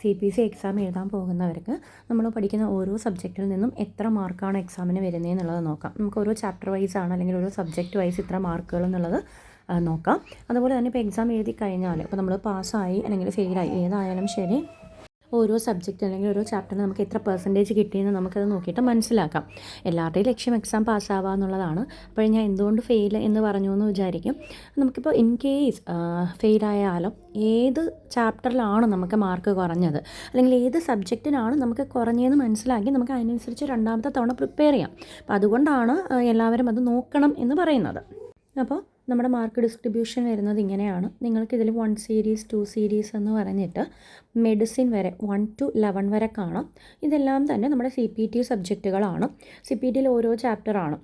C P C exam എഴുതാൻ പോകുന്നവർക്ക് നമ്മൾ പഠിക്കുന്ന ഓരോ സബ്ജക്റ്റിൽ നിന്നും എത്ര മാർക്കാണ് എക്സാമിന് വരുന്നത് എന്നുള്ളത് നോക്കാം. നമുക്ക് ഓരോ ചാപ്റ്റർ വൈസ് ആണ് അല്ലെങ്കിൽ ഓരോ സബ്ജക്റ്റ് വൈസ് ഇത്ര മാർക്കുകൾ എന്നുള്ളത് നോക്കാം. അതുപോലെ തന്നെ ഇപ്പോൾ എക്സാം എഴുതി കഴിഞ്ഞാൽ ഇപ്പോൾ നമ്മൾ പാസ്സായി അല്ലെങ്കിൽ ഫെയിലായി ഏതായാലും ശരി ഓരോ സബ്ജക്റ്റ് അല്ലെങ്കിൽ ഓരോ ചാപ്റ്ററിന് നമുക്ക് എത്ര പെർസെന്റേജ് കിട്ടിയെന്ന് നമുക്കത് നോക്കിയിട്ട് മനസ്സിലാക്കാം. എല്ലാവരുടെയും ലക്ഷ്യം എക്സാം പാസ്സാവുക എന്നുള്ളതാണ്. അപ്പോൾ ഞാൻ എന്തുകൊണ്ട് ഫെയിൽ എന്ന് പറഞ്ഞു എന്ന് വിചാരിക്കും. നമുക്കിപ്പോൾ ഇൻ കേസ് ഫെയിലായാലും ഏത് ചാപ്റ്ററിലാണ് നമുക്ക് മാർക്ക് കുറഞ്ഞത്? അല്ലെങ്കിൽ ഏത് സബ്ജക്റ്റിനാണ് നമുക്ക് കുറഞ്ഞതെന്ന് മനസ്സിലാക്കി നമുക്ക് അതിനനുസരിച്ച് രണ്ടാമത്തെ തവണ പ്രിപ്പയർ ചെയ്യാം. അപ്പോൾ അതുകൊണ്ടാണ് എല്ലാവരും അത് നോക്കണം എന്ന് പറയുന്നത്. അപ്പോൾ നമ്മുടെ മാർക്ക് ഡിസ്ട്രിബ്യൂഷൻ വരുന്നത് ഇങ്ങനെയാണ്. നിങ്ങൾക്കിതിൽ വൺ സീരീസ് ടു സീരീസ് എന്ന് പറഞ്ഞിട്ട് മെഡിസിൻ വരെ വൺ ടു ലെവൻ വരെ കാണാം. ഇതെല്ലാം തന്നെ നമ്മുടെ സി പി ടി സബ്ജക്റ്റുകളാണ് സി പി ടിയിൽ ഓരോ ചാപ്റ്ററാണ്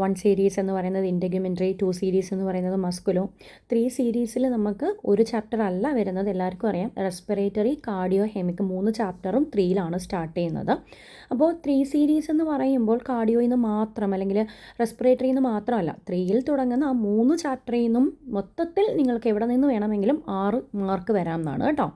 വൺ സീരീസ് എന്ന് പറയുന്നത് ഇൻഡഗ്യുമെന്ററി ടു സീരീസ് എന്ന് പറയുന്നത് മസ്കുലോ ത്രീ സീരീസിൽ നമുക്ക് ഒരു ചാപ്റ്റർ അല്ല വരുന്നത്. എല്ലാവർക്കും അറിയാം. റെസ്പിറേറ്ററി കാർഡിയോ ഹെമിക് മൂന്ന് ചാപ്റ്ററും ത്രീയിലാണ് സ്റ്റാർട്ട് ചെയ്യുന്നത്. അപ്പോൾ ത്രീ സീരീസ് എന്ന് പറയുമ്പോൾ കാർഡിയോയിൽ നിന്ന് മാത്രം അല്ലെങ്കിൽ റെസ്പിറേറ്ററിയിൽ നിന്ന് മാത്രമല്ല ത്രീയിൽ തുടങ്ങുന്ന ആ മൂന്ന് ചാപ്റ്ററിൽ നിന്നും മൊത്തത്തിൽ നിങ്ങൾക്ക് എവിടെ നിന്ന് വേണമെങ്കിലും ആറ് മാർക്ക് വരാമെന്നാണ് കേട്ടോ.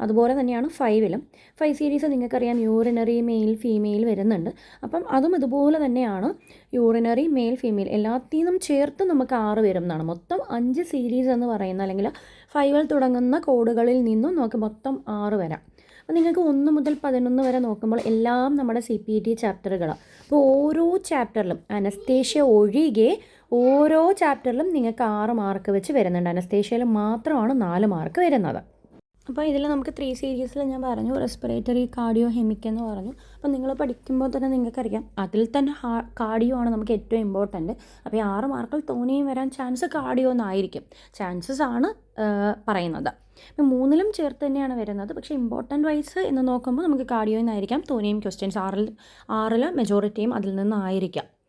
അതുപോലെ തന്നെയാണ് ഫൈവിലും. ഫൈവ് സീരീസ് നിങ്ങൾക്കറിയാം യൂറിനറി മെയിൽ ഫീമെയിൽ വരുന്നുണ്ട്. അപ്പം അതും ഇതുപോലെ തന്നെയാണ് യൂറിനറി മെയിൽ ഫീമെയിൽ എല്ലാത്തിനും ചേർത്ത് നമുക്ക് ആറ് വരും എന്നാണ്. മൊത്തം അഞ്ച് സീരീസ് എന്ന് പറയുന്ന അല്ലെങ്കിൽ ഫൈവിൽ തുടങ്ങുന്ന കോഡുകളിൽ നിന്നും നമുക്ക് മൊത്തം ആറ് വരാം. അപ്പോൾ നിങ്ങൾക്ക് ഒന്ന് മുതൽ പതിനൊന്ന് വരെ നോക്കുമ്പോൾ എല്ലാം നമ്മുടെ സി പി ടി ചാപ്റ്ററുകളാണ്. അപ്പോൾ ഓരോ ചാപ്റ്ററിലും അനസ്തേഷ്യ ഒഴികെ ഓരോ ചാപ്റ്ററിലും നിങ്ങൾക്ക് ആറ് മാർക്ക് വെച്ച് വരുന്നുണ്ട്. അനസ്തേഷ്യയിൽ മാത്രമാണ് നാല് മാർക്ക് വരുന്നത്. അപ്പോൾ ഇതിൽ നമുക്ക് ത്രീ സീരീസിൽ ഞാൻ പറഞ്ഞു റെസ്പിറേറ്ററി കാർഡിയോ ഹെമിക് എന്ന് പറഞ്ഞു. അപ്പോൾ നിങ്ങൾ പഠിക്കുമ്പോൾ തന്നെ നിങ്ങൾക്കറിയാം അതിൽ തന്നെ കാർഡിയോ ആണ് നമുക്ക് ഏറ്റവും ഇമ്പോർട്ടന്റ് അപ്പോൾ ഈ ആറ് മാർക്കിൽ തോന്നിയും വരാൻ ചാൻസ് കാർഡിയോ എന്നായിരിക്കും. ചാൻസസ് ആണ് പറയുന്നത്. അപ്പം മൂന്നിലും ചേർത്ത് തന്നെയാണ് വരുന്നത്. പക്ഷേ ഇമ്പോർട്ടന്റ് വൈസ് എന്ന് നോക്കുമ്പോൾ നമുക്ക് കാർഡിയോ എന്നായിരിക്കാം തോന്നിയും ക്വസ്റ്റ്യൻസ് ആറിൽ ആറിൽ മെജോറിറ്റിയും അതിൽ നിന്നായിരിക്കാം.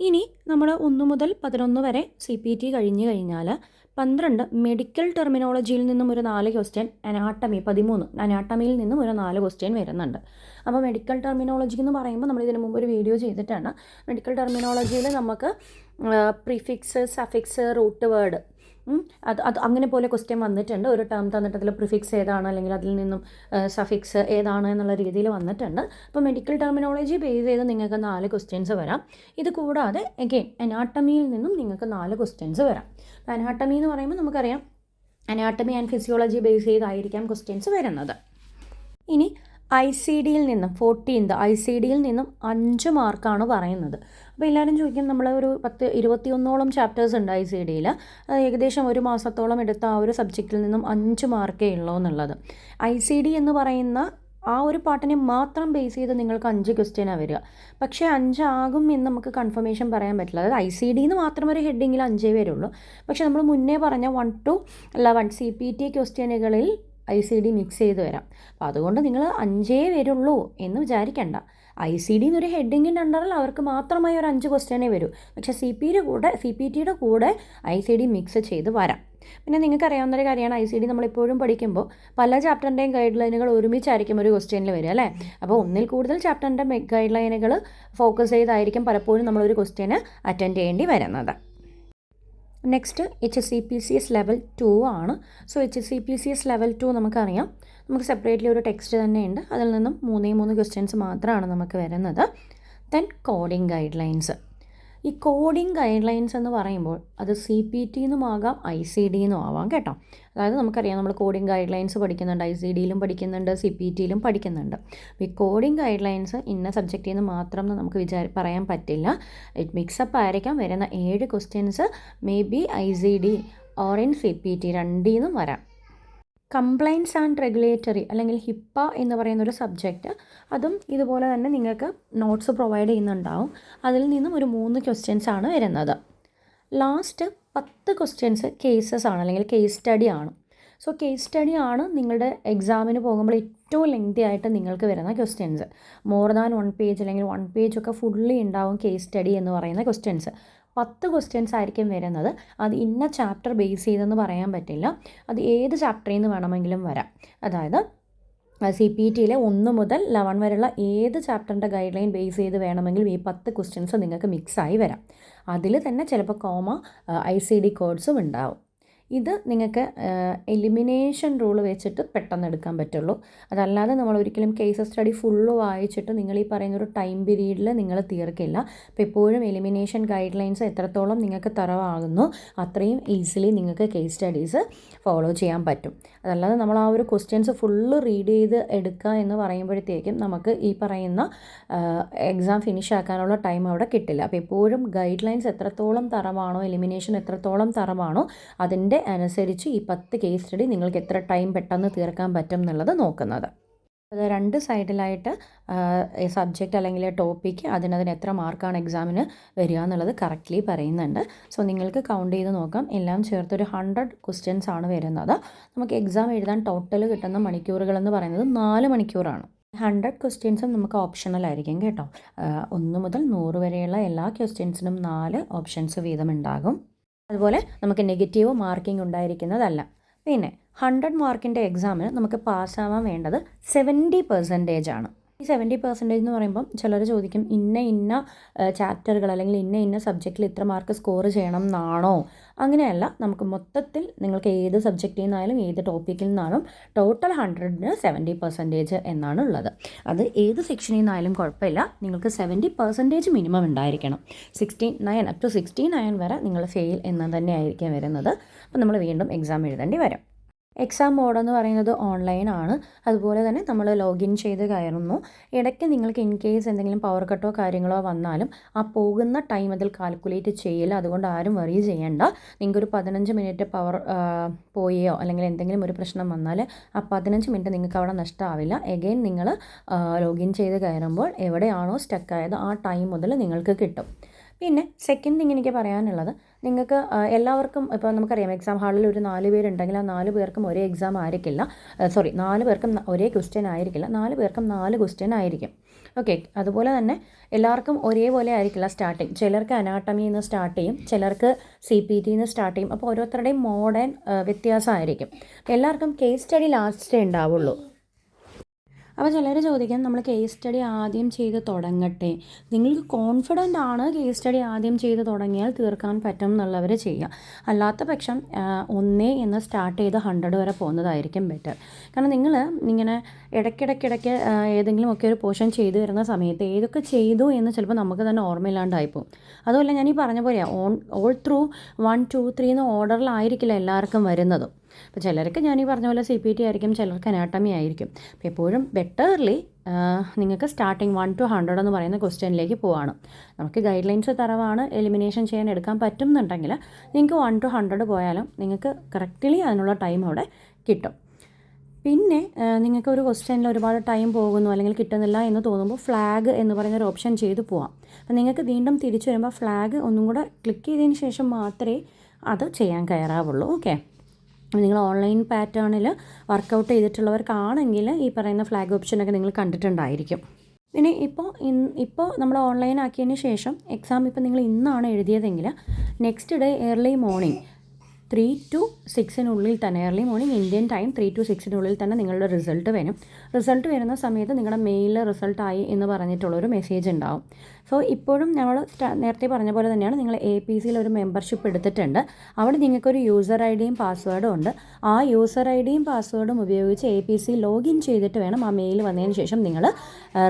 ഇനി നമ്മൾ ഒന്ന് മുതൽ പതിനൊന്ന് വരെ സി പി ടി കഴിഞ്ഞ് കഴിഞ്ഞാൽ പന്ത്രണ്ട് മെഡിക്കൽ ടെർമിനോളജിയിൽ നിന്നും ഒരു നാല് ക്വസ്റ്റ്യൻ അനാട്ടമി പതിമൂന്ന് അനാട്ടമിയിൽ നിന്നും ഒരു നാല് ക്വസ്റ്റ്യൻ വരുന്നുണ്ട്. അപ്പോൾ മെഡിക്കൽ ടെർമിനോളജി എന്ന് പറയുമ്പോൾ നമ്മൾ ഇതിനു മുമ്പ് ഒരു വീഡിയോ ചെയ്തിട്ടാണ് മെഡിക്കൽ ടെർമിനോളജിയിൽ നമുക്ക് പ്രിഫിക്സ് സഫിക്സ് റൂട്ട് വേർഡ് അത് അത് അങ്ങനെ പോലെ ക്വസ്റ്റ്യൻ വന്നിട്ടുണ്ട്. ഒരു ടേം തന്നിട്ട് അതിൽ പ്രിഫിക്സ് ഏതാണ് അല്ലെങ്കിൽ അതിൽ നിന്നും സഫിക്സ് ഏതാണ് എന്നുള്ള രീതിയിൽ വന്നിട്ടുണ്ട്. അപ്പോൾ മെഡിക്കൽ ടെർമിനോളജി ബേസ് ചെയ്ത് നിങ്ങൾക്ക് നാല് ക്വസ്റ്റ്യൻസ് വരാം. ഇത് കൂടാതെ അഗെയിൻ അനാട്ടമിയിൽ നിന്നും നിങ്ങൾക്ക് നാല് ക്വസ്റ്റ്യൻസ് വരാം. അപ്പോൾ അനാട്ടമി എന്ന് പറയുമ്പോൾ നമുക്കറിയാം അനാട്ടമി ആൻഡ് ഫിസിയോളജി ബേസ് ചെയ്തായിരിക്കാം ക്വസ്റ്റ്യൻസ് വരുന്നത്. ഇനി ഐ സി ഡിയിൽ നിന്നും ഫോർട്ടീൻത് ഐ സി ഡിയിൽ നിന്നും അഞ്ച് മാർക്കാണ് പറയുന്നത്. അപ്പോൾ എല്ലാവരും ചോദിക്കും നമ്മൾ ഒരു പത്ത് ഇരുപത്തിയൊന്നോളം ചാപ്റ്റേഴ്സ് ഉണ്ട് ഐ സി ഡിയിൽ ഏകദേശം ഒരു മാസത്തോളം എടുത്ത ആ ഒരു സബ്ജക്റ്റിൽ നിന്നും അഞ്ച് മാർക്കേ ഉള്ളൂ എന്നുള്ളത്. ഐ സി ഡി എന്ന് പറയുന്ന ആ ഒരു പാട്ടിനെ മാത്രം ബേസ് ചെയ്ത് നിങ്ങൾക്ക് അഞ്ച് ക്വസ്റ്റ്യനാണ് വരിക. പക്ഷേ അഞ്ചാകും എന്ന് നമുക്ക് കൺഫർമേഷൻ പറയാൻ പറ്റില്ല. അതായത് ഐ സി ഡി എന്ന് മാത്രം ഒരു ഹെഡിങ്ങിൽ അഞ്ചേ വരുള്ളൂ. പക്ഷേ നമ്മൾ മുന്നേ പറഞ്ഞ വൺ ടു അല്ല വൺ സി പി ടി ക്വസ്റ്റ്യനുകളിൽ ഐ സി ഡി മിക്സ് ചെയ്ത് വരാം. അപ്പോൾ അതുകൊണ്ട് നിങ്ങൾ അഞ്ചേ വരുള്ളൂ എന്ന് വിചാരിക്കേണ്ട. ഐ സി ഡി എന്നൊരു ഹെഡിങ്ങിന്റെ അണ്ടറിൽ അവർക്ക് മാത്രമായി ഒരു അഞ്ച് ക്വസ്റ്റ്യനേ വരൂ. പക്ഷേ സി പിയുടെ കൂടെ സി പി ടിയുടെ കൂടെ ഐ സി ഡി മിക്സ് ചെയ്ത് വരാം. പിന്നെ നിങ്ങൾക്ക് അറിയാവുന്ന ഒരു കാര്യമാണ് ഐ സി ഡി നമ്മളെപ്പോഴും പഠിക്കുമ്പോൾ പല ചാപ്റ്ററിന്റെയും ഗൈഡ് ലൈനുകൾ ഒരുമിച്ചായിരിക്കും ഒരു ക്വസ്റ്റ്യനിൽ വരിക അല്ലേ? അപ്പോൾ ഒന്നിൽ കൂടുതൽ ചാപ്റ്ററിന്റെ ഗൈഡ് ലൈനുകൾ ഫോക്കസ് ചെയ്തായിരിക്കും പലപ്പോഴും നമ്മളൊരു ക്വസ്റ്റ്യന് അറ്റൻഡ് ചെയ്യേണ്ടി വരുന്നത്. Next H C P C S level two ആണ്. So H C P C S level two നമുക്കറിയാം. നമുക്ക് സെപ്പറേറ്റ്ലി ഒരു ടെക്സ്റ്റ് തന്നെയുണ്ട്. അതിൽ നിന്നും മൂന്നേ മൂന്ന് ക്വസ്റ്റ്യൻസ് മാത്രമാണ് നമുക്ക് വരുന്നത്. ദെൻ കോഡിംഗ് ഗൈഡ് ലൈൻസ് ഈ കോഡിംഗ് ഗൈഡ് ലൈൻസ് എന്ന് പറയുമ്പോൾ അത് സി പി ടി എന്നും ആകാം ഐ സി ഡി എന്നും ആവാം കേട്ടോ. അതായത് നമുക്കറിയാം നമ്മൾ കോഡിംഗ് ഗൈഡ് ലൈൻസ് പഠിക്കുന്നുണ്ട് ഐ സി ഡിയിലും പഠിക്കുന്നുണ്ട് സി പി ടിയിലും പഠിക്കുന്നുണ്ട്. ഈ കോഡിംഗ് ഗൈഡ് ലൈൻസ് ഇന്ന സബ്ജക്റ്റിൽ നിന്ന് മാത്രം നമുക്ക് വിചാരി പറയാൻ പറ്റില്ല. ഇറ്റ് മിക്സപ്പ് ആയിരിക്കാം വരുന്ന ഏഴ് questions maybe I C D or in C P T രണ്ടിൽ നിന്നും വരാം. കംപ്ലൈൻസ് ആൻഡ് റെഗുലേറ്ററി അല്ലെങ്കിൽ ഹിപ്പ എന്ന് പറയുന്ന ഒരു സബ്ജക്റ്റ് അതും ഇതുപോലെ തന്നെ നിങ്ങൾക്ക് നോട്ട്സ് പ്രൊവൈഡ് ചെയ്യുന്നുണ്ടാവും. അതിൽ നിന്നും ഒരു മൂന്ന് ക്വസ്റ്റ്യൻസ് ആണ് വരുന്നത്. ലാസ്റ്റ് പത്ത് ക്വസ്റ്റ്യൻസ് കേസസ് ആണ് അല്ലെങ്കിൽ കേസ് സ്റ്റഡി ആണ്. സോ കേസ് സ്റ്റഡി ആണ് നിങ്ങളുടെ എക്സാമിന് പോകുമ്പോൾ ഏറ്റവും ലെങ്തി ആയിട്ട് നിങ്ങൾക്ക് വരുന്ന questions more than one page അല്ലെങ്കിൽ വൺ പേജ് ഒക്കെ ഫുള്ളി ഉണ്ടാവും കേസ് സ്റ്റഡി എന്ന് പറയുന്ന ക്വസ്റ്റ്യൻസ് പത്ത് ക്വസ്റ്റ്യൻസ് ആയിരിക്കും വരുന്നത്. അത് ഇന്ന ചാപ്റ്റർ ബേസ് ചെയ്തെന്ന് പറയാൻ പറ്റില്ല. അത് ഏത് ചാപ്റ്ററിൽ നിന്ന് വേണമെങ്കിലും വരാം. അതായത് സി പി ടിയിലെ ഒന്ന് മുതൽ ലെവൻ വരെയുള്ള ഏത് ചാപ്റ്ററിന്റെ ഗൈഡ് ലൈൻ ബേസ് ചെയ്ത് വേണമെങ്കിലും ഈ പത്ത് ക്വസ്റ്റ്യൻസ് നിങ്ങൾക്ക് മിക്സായി വരാം. അതിൽ തന്നെ ചിലപ്പോൾ കോമ ഐ സി ഡി കോഡ്സും ഉണ്ടാവും. ഇത് നിങ്ങൾക്ക് എലിമിനേഷൻ റൂൾ വെച്ചിട്ട് പെട്ടെന്ന് എടുക്കാൻ പറ്റുള്ളൂ. അതല്ലാതെ നമ്മൾ ഒരിക്കലും കേസ് സ്റ്റഡി ഫുള്ള് വായിച്ചിട്ട് നിങ്ങൾ ഈ പറയുന്ന ഒരു ടൈം പീരീഡിൽ നിങ്ങൾ തീർക്കില്ല. അപ്പോൾ എപ്പോഴും എലിമിനേഷൻ ഗൈഡ് ലൈൻസ് എത്രത്തോളം നിങ്ങൾക്ക് തറവാകുന്നു അത്രയും ഈസിലി നിങ്ങൾക്ക് കേസ് സ്റ്റഡീസ് ഫോളോ ചെയ്യാൻ പറ്റും. അതല്ലാതെ നമ്മൾ ആ ഒരു ക്വസ്റ്റ്യൻസ് ഫുള്ള് റീഡ് ചെയ്ത് എടുക്കുക എന്ന് പറയുമ്പോഴത്തേക്കും നമുക്ക് ഈ പറയുന്ന എക്സാം ഫിനിഷ് ആക്കാനുള്ള ടൈം അവിടെ കിട്ടില്ല. അപ്പോൾ എപ്പോഴും ഗൈഡ് ലൈൻസ് എത്രത്തോളം തറവാണോ എലിമിനേഷൻ എത്രത്തോളം തറവാണോ അതിന്റെ അനുസരിച്ച് ഈ പത്ത് കേസ് സ്റ്റഡി നിങ്ങൾക്ക് എത്ര ടൈം പെട്ടെന്ന് തീർക്കാൻ പറ്റും എന്നുള്ളത് നോക്കുന്നത്. അത് രണ്ട് സൈഡിലായിട്ട് സബ്ജക്റ്റ് അല്ലെങ്കിൽ ടോപ്പിക്ക് അതിനതിന് എത്ര മാർക്കാണ് എക്സാമിന് വരിക എന്നുള്ളത് കറക്റ്റ്ലി പറയുന്നുണ്ട്. സോ നിങ്ങൾക്ക് കൗണ്ട് ചെയ്ത് നോക്കാം. എല്ലാം ചേർത്ത് ഒരു ഹൺഡ്രഡ് ക്വസ്റ്റ്യൻസ് ആണ് വരുന്നത്. നമുക്ക് എക്സാം എഴുതാൻ ടോട്ടൽ കിട്ടുന്ന മണിക്കൂറുകൾ എന്ന് പറയുന്നത് നാല് മണിക്കൂറാണ്. ഹൺഡ്രഡ് ക്വസ്റ്റ്യൻസും നമുക്ക് ഓപ്ഷണൽ ആയിരിക്കും കേട്ടോ. ഒന്ന് മുതൽ നൂറ് വരെയുള്ള എല്ലാ ക്വസ്റ്റ്യൻസിനും നാല് ഓപ്ഷൻസ് വീതം ഉണ്ടാകും. അതുപോലെ നമുക്ക് നെഗറ്റീവ് മാർക്കിംഗ് ഉണ്ടായിരിക്കുന്നതല്ല. പിന്നെ ഹൺഡ്രഡ് മാർക്കിന്റെ എക്സാമിന് നമുക്ക് പാസ്സാവാൻ വേണ്ടത് സെവന്റി പെർസെന്റേജ് ആണ് ഈ സെവന്റി പെർസെന്റേജ് എന്ന് പറയുമ്പം ചിലർ ചോദിക്കും ഇന്ന ഇന്ന ചാപ്റ്ററുകൾ അല്ലെങ്കിൽ ഇന്ന ഇന്ന സബ്ജക്റ്റിൽ ഇത്ര മാർക്ക് സ്കോർ ചെയ്യണം എന്നാണോ? അങ്ങനെയല്ല നമുക്ക് മൊത്തത്തിൽ നിങ്ങൾക്ക് ഏത് സബ്ജക്റ്റിൽ നിന്നായാലും ഏത് ടോപ്പിക്കിൽ നിന്നാലും ടോട്ടൽ ഹൺഡ്രഡിന് സെവന്റി പെർസെന്റേജ് എന്നാണ് ഉള്ളത് അത് ഏത് സെക്ഷനിൽ നിന്നായാലും കുഴപ്പമില്ല നിങ്ങൾക്ക് സെവന്റി പെർസെന്റേജ് മിനിമം ഉണ്ടായിരിക്കണം. Sixty nine up to sixty nine വരെ നിങ്ങൾ ഫെയിൽ എന്ന് തന്നെ ആയിരിക്കും വരുന്നത്. അപ്പോൾ നമ്മൾ വീണ്ടും എക്സാം എഴുതേണ്ടി വരും. എക്സാം മോഡ് എന്ന് പറയുന്നത് ഓൺലൈൻ ആണ്. അതുപോലെ തന്നെ നമ്മൾ ലോഗിൻ ചെയ്ത് കയറുന്നു. ഇടയ്ക്ക് നിങ്ങൾക്ക് ഇൻ കേസ് എന്തെങ്കിലും പവർ കട്ടോ കാര്യങ്ങളോ വന്നാലും ആ പോകുന്ന ടൈം അതിൽ കാൽക്കുലേറ്റ് ചെയ്യില്ല അതുകൊണ്ട് ആരും വറി ചെയ്യേണ്ട. നിങ്ങൾക്കൊരു പതിനഞ്ച് മിനിറ്റ് പവർ പോയോ അല്ലെങ്കിൽ എന്തെങ്കിലും ഒരു പ്രശ്നം വന്നാൽ ആ പതിനഞ്ച് മിനിറ്റ് നിങ്ങൾക്ക് അവിടെ നഷ്ടമാവില്ല എഗെയിൻ നിങ്ങൾ ലോഗിൻ ചെയ്ത് കയറുമ്പോൾ എവിടെയാണോ സ്റ്റക്കായത് ആ ടൈം മുതൽ നിങ്ങൾക്ക് കിട്ടും. പിന്നെ സെക്കൻഡ് തിങ് എനിക്ക് പറയാനുള്ളത് നിങ്ങൾക്ക് എല്ലാവർക്കും ഇപ്പോൾ നമുക്കറിയാം എക്സാം ഹാളിൽ ഒരു നാല് പേരുണ്ടെങ്കിൽ ആ നാല് പേർക്കും ഒരേ എക്സാം ആയിരിക്കില്ല. സോറി നാല് പേർക്കും ഒരേ ക്വസ്റ്റ്യൻ ആയിരിക്കില്ല. നാല് പേർക്കും നാല് ക്വസ്റ്റ്യൻ ആയിരിക്കും. ഓക്കെ അതുപോലെ തന്നെ എല്ലാവർക്കും ഒരേപോലെ ആയിരിക്കില്ല സ്റ്റാർട്ടിങ് ചിലർക്ക് അനാട്ടമിയിൽ നിന്ന് സ്റ്റാർട്ട് ചെയ്യും ചിലർക്ക് സി പി ടിയിൽ നിന്ന് സ്റ്റാർട്ട് ചെയ്യും. അപ്പോൾ ഓരോരുത്തരുടെയും മോഡേൺ വ്യത്യാസമായിരിക്കും. എല്ലാവർക്കും കേസ് സ്റ്റഡി ലാസ്റ്റേ ഉണ്ടാവുള്ളൂ. അപ്പോൾ ചിലർ ചോദിക്കാം നമ്മൾ കേസ് സ്റ്റഡി ആദ്യം ചെയ്ത് തുടങ്ങട്ടെ? നിങ്ങൾക്ക് കോൺഫിഡന്റ് ആണ് കേസ് സ്റ്റഡി ആദ്യം ചെയ്ത് തുടങ്ങിയാൽ തീർക്കാൻ പറ്റും എന്നുള്ളവർ ചെയ്യുക അല്ലാത്ത പക്ഷം ഒന്നേ എന്ന് സ്റ്റാർട്ട് ചെയ്ത് ഹൺഡ്രഡ് വരെ പോകുന്നതായിരിക്കും ബെറ്റർ കാരണം നിങ്ങൾ ഇങ്ങനെ ഇടയ്ക്കിടയ്ക്കിടയ്ക്ക് ഏതെങ്കിലുമൊക്കെ ഒരു പോർഷൻ ചെയ്തു വരുന്ന സമയത്ത് ഏതൊക്കെ ചെയ്തു എന്ന് ചിലപ്പോൾ നമുക്ക് തന്നെ ഓർമ്മയില്ലാണ്ടായിപ്പോവും അതുമല്ല ഞാൻ ഈ പറഞ്ഞ പോലെയാണ് on all through one two three എന്ന ഓർഡറിലായിരിക്കില്ല എല്ലാവർക്കും വരുന്നതും. അപ്പോൾ ചിലർക്ക് ഞാൻ ഈ പറഞ്ഞ പോലെ സി പി ടി ആയിരിക്കും ചിലർക്ക് അനാട്ടമി ആയിരിക്കും. അപ്പോൾ എപ്പോഴും ബെറ്റർലി നിങ്ങൾക്ക് സ്റ്റാർട്ടിങ് വൺ ടു ഹൺഡ്രഡ് എന്ന് പറയുന്ന ക്വസ്റ്റ്യനിലേക്ക് പോവാണ്. നമുക്ക് ഗൈഡ് ലൈൻസ് തറവാണ് എലിമിനേഷൻ ചെയ്യാൻ എടുക്കാൻ പറ്റുന്നുണ്ടെങ്കിൽ നിങ്ങൾക്ക് വൺ ടു ഹൺഡ്രഡ് പോയാലും നിങ്ങൾക്ക് കറക്റ്റ്ലി അതിനുള്ള ടൈം അവിടെ കിട്ടും. പിന്നെ നിങ്ങൾക്ക് ഒരു ക്വസ്റ്റ്യനിൽ ഒരുപാട് ടൈം പോകുന്നു അല്ലെങ്കിൽ കിട്ടുന്നില്ല എന്ന് തോന്നുമ്പോൾ ഫ്ലാഗ് എന്ന് പറയുന്ന ഒരു ഓപ്ഷൻ ചെയ്ത് പോവാം. അപ്പം നിങ്ങൾക്ക് വീണ്ടും തിരിച്ചു വരുമ്പോൾ ഫ്ലാഗ് ഒന്നും കൂടെ ക്ലിക്ക് ചെയ്തതിന് ശേഷം മാത്രമേ അത് ചെയ്യാൻ കയറാവുള്ളൂ. ഓക്കെ നിങ്ങൾ ഓൺലൈൻ പാറ്റേണിൽ വർക്കൗട്ട് ചെയ്തിട്ടുള്ളവർക്കാണെങ്കിൽ ഈ പറയുന്ന ഫ്ലാഗ് ഓപ്ഷനൊക്കെ നിങ്ങൾ കണ്ടിട്ടുണ്ടായിരിക്കും. പിന്നെ ഇപ്പോൾ ഇപ്പോൾ നമ്മൾ ഓൺലൈൻ ആക്കിയതിന് ശേഷം എക്സാം ഇപ്പോൾ നിങ്ങൾ ഇന്നാണ് എഴുതിയതെങ്കിൽ next day early morning three two സിക്സിനുള്ളിൽ തന്നെ early morning Indian time three two സിക്സിനുള്ളിൽ തന്നെ നിങ്ങളുടെ റിസൾട്ട് വരും. റിസൾട്ട് വരുന്ന സമയത്ത് നിങ്ങളുടെ മെയിലിൽ റിസൾട്ടായി എന്ന് പറഞ്ഞിട്ടുള്ളൊരു മെസ്സേജ് ഉണ്ടാവും. സോ ഇപ്പോഴും ഞങ്ങൾ നേരത്തെ പറഞ്ഞ പോലെ തന്നെയാണ് നിങ്ങൾ എ പി സിയിൽ ഒരു മെമ്പർഷിപ്പ് എടുത്തിട്ടുണ്ട്. അവിടെ നിങ്ങൾക്കൊരു യൂസർ ഐ ഡിയും പാസ്വേഡും ഉണ്ട്. ആ യൂസർ ഐ ഡിയും പാസ്വേഡും ഉപയോഗിച്ച് എ പി സി ലോഗിൻ ചെയ്തിട്ട് വേണം ആ മെയിൽ വന്നതിന് ശേഷം നിങ്ങൾ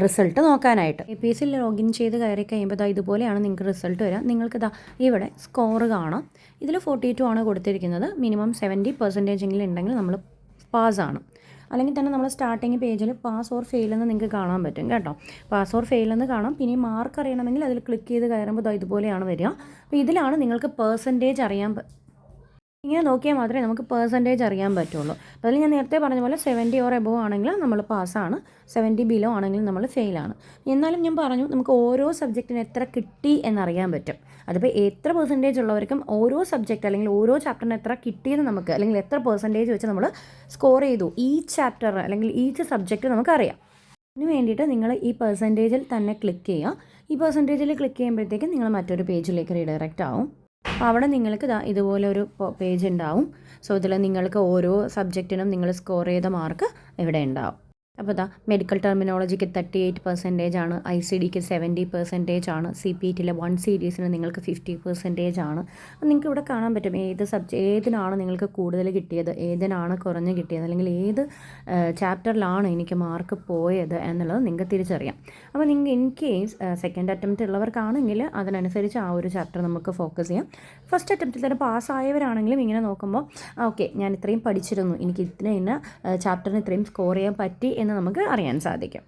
റിസൾട്ട് നോക്കാനായിട്ട്. എ പി സിയിൽ ലോഗിൻ ചെയ്ത് കയറി കഴിയുമ്പോൾ ഇതുപോലെയാണ് നിങ്ങൾക്ക് റിസൾട്ട് വരിക നിങ്ങൾക്ക് ഇതാ ഇവിടെ സ്കോർ കാണാം. ഇതിൽ ഫോർട്ടി ടു ആണ് കൊടുത്തിരിക്കുന്നത് മിനിമം സെവന്റി പെർസെന്റേജ് എങ്കിലും ഉണ്ടെങ്കിൽ നമ്മൾ പാസ്സാണ് അല്ലെങ്കിൽ തന്നെ നമ്മൾ സ്റ്റാർട്ടിങ് പേജിൽ പാസ് ഓർ ഫെയിൽ എന്ന് നിങ്ങൾക്ക് കാണാൻ പറ്റും കേട്ടോ. പാസ് ഓർ ഫെയിൽ എന്ന് കാണാം. പിന്നെ മാർക്ക് അറിയണമെങ്കിൽ അതിൽ ക്ലിക്ക് ചെയ്ത് കയറുമ്പോൾ ഇതുപോലെയാണ് വരിക. അപ്പോൾ ഇതിലാണ് നിങ്ങൾക്ക് പെർസെന്റേജ് അറിയാൻ ഇങ്ങനെ നോക്കിയാൽ മാത്രമേ നമുക്ക് പെർസെന്റേജ് അറിയാൻ പറ്റുള്ളൂ. അതിൽ ഞാൻ നേരത്തെ പറഞ്ഞ പോലെ സെവന്റി ഓർ എബോ ആണെങ്കിൽ നമ്മൾ പാസ്സാണ് സെവന്റി ബിലോ ആണെങ്കിൽ നമ്മൾ ഫെയിലാണ് എന്നാലും ഞാൻ പറഞ്ഞു നമുക്ക് ഓരോ സബ്ജക്റ്റിന് എത്ര കിട്ടി എന്നറിയാൻ പറ്റും. അതിപ്പോൾ എത്ര പെർസെന്റേജ് ഉള്ളവർക്കും ഓരോ സബ്ജക്റ്റ് അല്ലെങ്കിൽ ഓരോ ചാപ്റ്ററിന് എത്ര കിട്ടിയെന്ന് നമുക്ക് അല്ലെങ്കിൽ എത്ര പെർസെന്റേജ് വെച്ച് നമ്മൾ സ്കോർ ചെയ്തു ഈ ചാപ്റ്റർ അല്ലെങ്കിൽ ഈച്ച് സബ്ജക്റ്റ് നമുക്കറിയാം അതിന് വേണ്ടിയിട്ട് നിങ്ങൾ ഈ പെർസെന്റേജിൽ തന്നെ ക്ലിക്ക് ചെയ്യുക. ഈ പെർസെന്റേജിൽ ക്ലിക്ക് ചെയ്യുമ്പോഴത്തേക്കും നിങ്ങൾ മറ്റൊരു പേജിലേക്ക് റീഡയറക്റ്റ് ആവും. അപ്പോൾ അവിടെ നിങ്ങൾക്ക് ഇതുപോലെ ഒരു പേജ് ഉണ്ടാവും. സോ ഇതിൽ നിങ്ങൾക്ക് ഓരോ സബ്ജക്റ്റിനും നിങ്ങൾ സ്കോർ ചെയ്ത മാർക്ക് ഇവിടെ ഉണ്ടാവും. അപ്പോൾ ഇതാ മെഡിക്കൽ ടെർമിനോളജിക്ക് തേർട്ടി എയ്റ്റ് പെർസെന്റേജ് ആണ് ഐ സി ഡിക്ക് സെവന്റി പെർസെന്റേജ് ആണ് സി പി ടിയിലെ വൺ സീരീസിന് നിങ്ങൾക്ക് ഫിഫ്റ്റി പെർസെന്റേജ് ആണ്. നിങ്ങൾക്ക് ഇവിടെ കാണാൻ പറ്റും ഏത് സബ്ജ ഏതിനാണ് നിങ്ങൾക്ക് കൂടുതൽ കിട്ടിയത് ഏതിനാണ് കുറഞ്ഞ് കിട്ടിയത് അല്ലെങ്കിൽ ഏത് ചാപ്റ്ററിലാണ് എനിക്ക് മാർക്ക് പോയത് എന്നുള്ളത് നിങ്ങൾക്ക് തിരിച്ചറിയാം. അപ്പോൾ നിങ്ങൾക്ക് ഇൻ കേസ് സെക്കൻഡ് അറ്റംപ്റ്റ് ഉള്ളവർക്കാണെങ്കിൽ അതിനനുസരിച്ച് ആ ഒരു ചാപ്റ്റർ നമുക്ക് ഫോക്കസ് ചെയ്യാം. ഫസ്റ്റ് അറ്റംപ്റ്റിൽ തന്നെ പാസ്സായവരാണെങ്കിലും ഇങ്ങനെ നോക്കുമ്പോൾ ഓക്കെ ഞാൻ ഇത്രയും പഠിച്ചിരുന്നു എനിക്ക് ഇത്രയും ഇന്ന ചാപ്റ്ററിന് ഇത്രയും സ്കോർ ചെയ്യാൻ പറ്റി എന്ന് നമുക്ക് അറിയാൻ സാധിക്കും.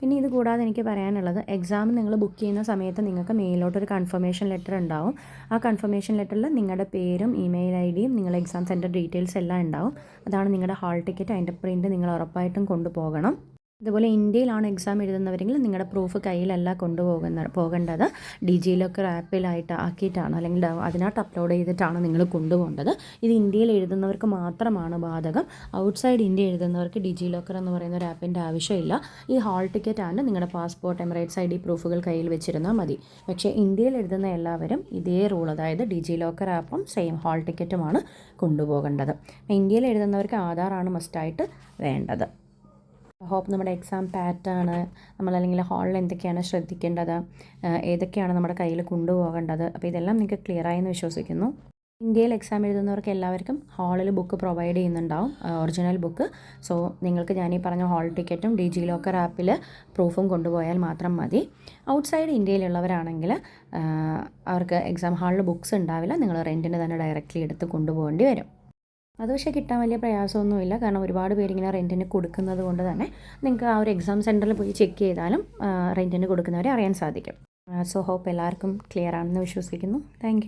പിന്നെ ഇത് കൂടാതെ എനിക്ക് പറയാനുള്ളത് എക്സാം നിങ്ങൾ ബുക്ക് ചെയ്യുന്ന സമയത്ത് നിങ്ങൾക്ക് മെയിലോട്ടൊരു കൺഫർമേഷൻ ലെറ്റർ ഉണ്ടാവും. ആ കൺഫർമേഷൻ ലെറ്ററിൽ നിങ്ങളുടെ പേരും ഇമെയിൽ ഐ ഡിയും നിങ്ങളുടെ എക്സാം സെന്റർ ഡീറ്റെയിൽസ് എല്ലാം ഉണ്ടാവും. അതാണ് നിങ്ങളുടെ ഹാൾ ടിക്കറ്റ് അതിന്റെ പ്രിന്റ് നിങ്ങൾ ഉറപ്പായിട്ടും കൊണ്ടുപോകണം. അതുപോലെ ഇന്ത്യയിലാണ് എക്സാം എഴുതുന്നവരെങ്കിൽ നിങ്ങളുടെ പ്രൂഫ് കയ്യിലല്ല കൊണ്ടുപോകുന്ന പോകേണ്ടത്. ഡി ജി ലോക്കർ ആപ്പിലായിട്ട് ആക്കിയിട്ടാണ്. അല്ലെങ്കിൽ അതിനകത്ത് അപ്ലോഡ് ചെയ്തിട്ടാണ് നിങ്ങൾ കൊണ്ടുപോകേണ്ടത്. ഇത് ഇന്ത്യയിൽ എഴുതുന്നവർക്ക് മാത്രമാണ് ബാധകം. ഔട്ട്സൈഡ് ഇന്ത്യ എഴുതുന്നവർക്ക് ഡി ജി ലോക്കർ എന്ന് പറയുന്ന ഒരു ആപ്പിന്റെ ആവശ്യമില്ല. ഈ ഹാൾ ടിക്കറ്റ് ആണ് നിങ്ങളുടെ പാസ്പോർട്ട് എമിറേറ്റ്സ് ഐ ഡി പ്രൂഫുകൾ കയ്യിൽ വെച്ചിരുന്നാൽ മതി. പക്ഷേ ഇന്ത്യയിൽ എഴുതുന്ന എല്ലാവരും ഇതേ റൂൾ അതായത് ഡി ജി ലോക്കർ ആപ്പും സെയിം ഹാൾ ടിക്കറ്റുമാണ് കൊണ്ടുപോകേണ്ടത് ഇന്ത്യയിൽ എഴുതുന്നവർക്ക് ആധാറാണ് മസ്റ്റായിട്ട് വേണ്ടത്. ഹോപ്പ് നമ്മുടെ എക്സാം പാറ്റേൺ നമ്മൾ അല്ലെങ്കിൽ ഹാളിൽ എന്തൊക്കെയാണ് ശ്രദ്ധിക്കേണ്ടത്? ഏതൊക്കെയാണ് നമ്മുടെ കയ്യിൽ കൊണ്ടുപോകേണ്ടത്? അപ്പോൾ ഇതെല്ലാം നിങ്ങൾക്ക് ക്ലിയർ ആയെന്ന് വിശ്വസിക്കുന്നു. ഇന്ത്യയിൽ എക്സാം എഴുതുന്നവർക്ക് എല്ലാവർക്കും ഹാളിൽ ബുക്ക് പ്രൊവൈഡ് ചെയ്യുന്നുണ്ടാവും. ഒറിജിനൽ ബുക്ക് സോ നിങ്ങൾക്ക് ഞാൻ ഈ പറഞ്ഞ ഹാൾ ടിക്കറ്റും ഡി ജി ലോക്കർ ആപ്പിൽ പ്രൂഫും കൊണ്ടുപോയാൽ മാത്രം മതി. ഔട്ട്സൈഡ് ഇന്ത്യയിലുള്ളവരാണെങ്കിൽ അവർക്ക് എക്സാം ഹാളിൽ ബുക്ക്സ് ഉണ്ടാവില്ല. നിങ്ങൾ റെന്റിന് തന്നെ ഡയറക്റ്റ്ലി എടുത്ത് കൊണ്ടുപോകേണ്ടി വരും. അത് പക്ഷേ കിട്ടാൻ വലിയ പ്രയാസമൊന്നുമില്ല. കാരണം ഒരുപാട് പേരിങ്ങനെ റെന്റിന് കൊടുക്കുന്നത് കൊണ്ട് തന്നെ നിങ്ങൾക്ക് ആ ഒരു എക്സാം സെന്ററിൽ പോയി ചെക്ക് ചെയ്താലും റെന്റിന് കൊടുക്കുന്നവരെ അറിയാൻ സാധിക്കും. സോ ഹോപ്പ് എല്ലാവർക്കും ക്ലിയർ ആണെന്ന് വിശ്വസിക്കുന്നു. താങ്ക്